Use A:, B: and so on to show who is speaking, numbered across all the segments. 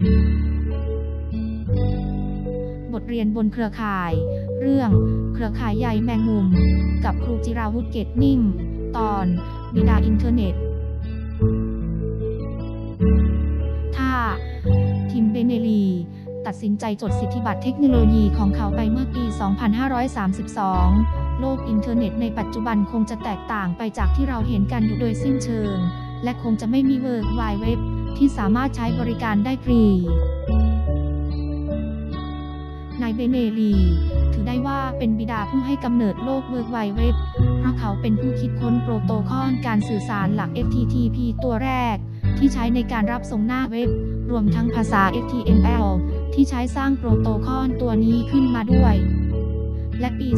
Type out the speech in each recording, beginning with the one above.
A: บทเรียนบนเครือข่าย เรื่อง เครือข่ายใยแมงมุม กับครูจิราวุฒิเกตนิ่ม ตอน บิดาอินเทอร์เน็ต ถ้า ทิมเบเนลีตัดสินใจจดสิทธิบัตรเทคโนโลยีของเขาไปเมื่อปี 2532 โลกอินเทอร์เน็ตในปัจจุบันคงจะแตกต่างไปจากที่เราเห็นกันอยู่โดยสิ้นเชิง และคงจะไม่มีเวิร์กไวเว็บ ที่สามารถใช้บริการได้ฟรี นายเบเนลี ถือได้ว่าเป็นบิดาผู้ให้กำเนิดโลกเวิร์กไวเว็บ เพราะเขาเป็นผู้คิดค้นโปรโตคอลการสื่อสารหลัก FTTP ตัวแรก ที่ใช้ในการรับส่งหน้าเว็บ รวมทั้งภาษา HTML ที่ใช้สร้างโปรโตคอลตัวนี้ขึ้นมาด้วย และปี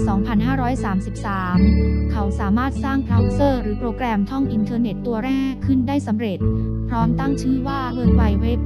A: 2533 เขาสามารถสร้างเบราว์เซอร์หรือโปรแกรมท่องอินเทอร์เน็ตตัวแรกขึ้นได้สำเร็จ พร้อมตั้งชื่อว่า World Wide Web